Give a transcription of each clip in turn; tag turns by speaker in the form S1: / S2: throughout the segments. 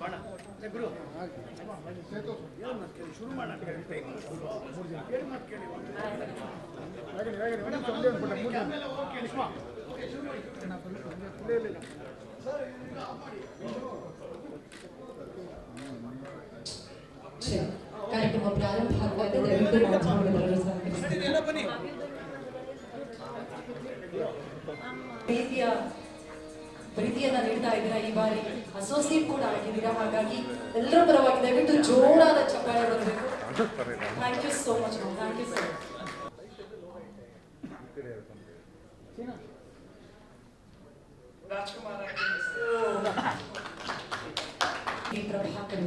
S1: ಬಣ್ಣ ಕಾರ್ಯಕ್ರಮ ಪ್ರಾರಂಭ ಆಗುವಾಗ ದಯವಿಟ್ಟು ಮಾಧ್ಯಮದವರನ್ನು ಸಹಕರಿಸಿ. ಪ್ರೀತಿಯ ಪ್ರೀತಿಯನ್ನ ನೀಡ್ತಾ ಇದ್ದೀರಾ ಈ ಬಾರಿ? ಅಸೋಸಿಯೇಟ್ ಕೂಡ ಆಗಿದ್ದೀರಾ? ಹಾಗಾಗಿ ಎಲ್ಲರ ಪರವಾಗಿ ದಯವಿಟ್ಟು ಜೋರಾದ ಚಪ್ಪಾಳೆ ಬರಬೇಕು thank you so much thank you so much ಈ ಪ್ರಭಾಕರ್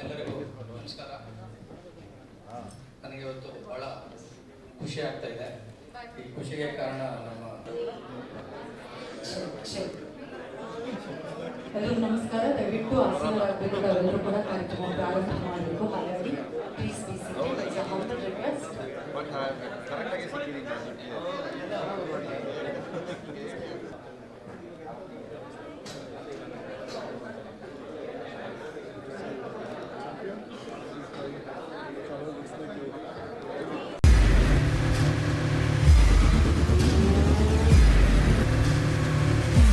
S2: ಎಲ್ಲರಿಗೂ ನಮಸ್ಕಾರ. ನನಗೆ ಇವತ್ತು ಬಹಳ ಖುಷಿ ಆಗ್ತಾ ಇದೆ. ಖುಷಿಗೆ ಕಾರಣ ನಮ್ಮ
S1: ಶರಿ. ಎಲ್ಲರಿಗೂ ನಮಸ್ಕಾರ ದಯವಿಟ್ಟು ಆಸೀನರಾಗಬೇಕು ತಾವೆಲ್ಲರೂ ಕೂಡ ಕಾರ್ಯಕ್ರಮ ಪ್ರಾರಂಭ ಮಾಡಬೇಕು ಹಾಗಾಗಿ ಪ್ಲೀಸ್ ಬಿ ರಿಕ್ವೆಸ್ಟ್